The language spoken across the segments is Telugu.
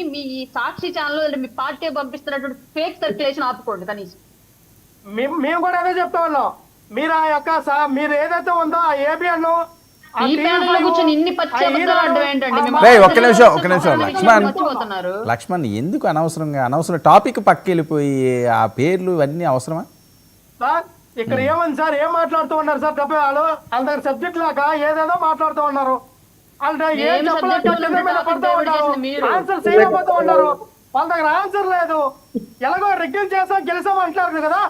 కానీ మీ ఈ సాక్షి ఛానల్ మీ పార్టీ పంపిస్తున్నటువంటి ఫేక్ సర్క్యులేషన్ ఆపుకోండి కనీసం. మేము మేము కూడా అదే చెప్తా ఉన్నాం. మీరు ఆ యొక్క మీరు ఏదైతే ఉందో ఆ ఏబిఎన్ ఒక్క నిమిషం, ఒక్క నిమిషం, లక్ష్మణ్. మర్చిపోతున్నారు లక్ష్మణ్ ఎందుకు అనవసరంగా అనవసరం టాపిక్ పక్కెళ్ళిపోయి ఆ పేర్లు ఇవన్నీ అవసరమా? సార్ ఇక్కడ ఏముంది సార్? ఏం మాట్లాడుతూ ఉన్నారు సార్? తప్ప వాళ్ళు? వాళ్ళ దగ్గర సబ్జెక్ట్ లాగా ఏదేదో మాట్లాడుతూ ఉన్నారు. ఆన్సర్ చేయకపోతూ ఉన్నారు. వాళ్ళ దగ్గర ఆన్సర్ లేదు. ఎలాగో రిగ్గిల్ చేసాం గెలిసాం అంటారు కదా.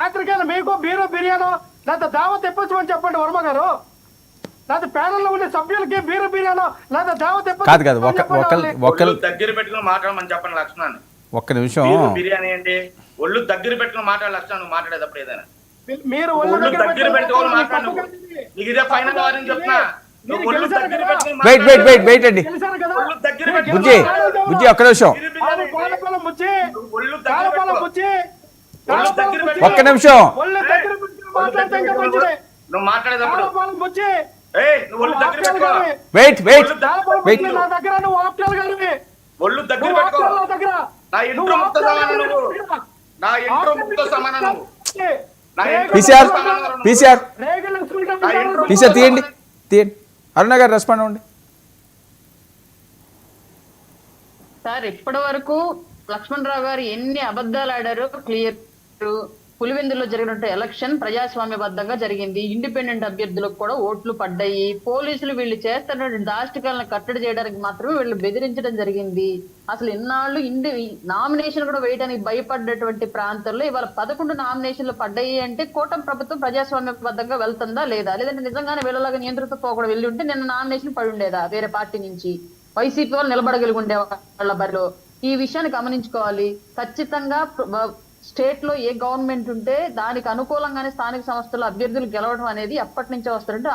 రాత్రికైనా మీకు బీరో బిర్యానో లేదా దావత్ తెప్పించమని చెప్పండి వర్మ గారు. లేదా ప్యానల్లో ఉండే సభ్యులకి బీరో బిర్యానో లేదా దావత్ కాదు కాదు ఒళ్ళు దగ్గర పెట్టుకుని మాట్లాడమని చెప్పండి లక్షణాన్ని ఒక్క నిమిషం. బీరు బిర్యానీ ఏంటి? ఒళ్ళు దగ్గర పెట్టుకుని మాట్లాడే లక్షణం నువ్వు మాట్లాడేటప్పుడు ఏదైనా. మీరు ఒళ్ళు దగ్గర పెట్టుకోవాలి మాట్లాడు నీకు ఇదే ఫైనల్ వారని చెప్తున్నా. వెయిట్ వెయిట్ వెయిట్ వెయిట్ అండి. బుజ్జి. బుజ్జి ఒక్క నిమిషం. ఒక్క నిమిషం. నువ్వు మాట్లాడేటప్పుడు. Wait wait. ఒళ్ళు దగ్గర పెట్టుకో. నా ముక్త సమానం. నువ్వు. నా ముక్త సమానం నువ్వు. పీసీఆర్. పీసీఆర్ పీసీఆర్ తీయండి. తీయండి. అరుణ గారు రెస్పాండ్ అవ్వండి. సార్ ఇప్పటి వరకు లక్ష్మణ్ రావు గారు ఎన్ని అబద్ధాలు ఆడారో క్లియర్ పులివెందులో జరిగినట్టు ఎలక్షన్ ప్రజాస్వామ్యబద్ధంగా జరిగింది. ఇండిపెండెంట్ అభ్యర్థులకు కూడా ఓట్లు పడ్డాయి. పోలీసులు వీళ్ళు చేస్తున్నటువంటి దాష్టికాలను కట్టడి చేయడానికి మాత్రమే వీళ్ళు బెదిరించడం జరిగింది. అసలు ఇన్నాళ్ళు ఇండి నామినేషన్ కూడా వేయడానికి భయపడ్డటువంటి ప్రాంతాల్లో ఇవాళ పదకొండు నామినేషన్లు పడ్డాయి అంటే కూటమి ప్రభుత్వం ప్రజాస్వామ్యబద్ధంగా వెళ్తుందా లేదా? లేదంటే నిజంగానే వీళ్ళలాగా నియంత్రిత పోకుండా వెళ్ళి ఉంటే నిన్న నామినేషన్ పడి ఉండేదా? వేరే పార్టీ నుంచి? వైసీపీ వాళ్ళు నిలబడగలిగి ఉండే వాళ్ళ బరిలో. ఈ విషయాన్ని గమనించుకోవాలి. ఖచ్చితంగా స్టేట్లో ఏ గవర్నమెంట్ ఉంటే దానికి అనుకూలంగానే స్థానిక సంస్థల అభ్యర్థులు గెలవడం అనేది ఎప్పటి నుంచో వస్తుంటే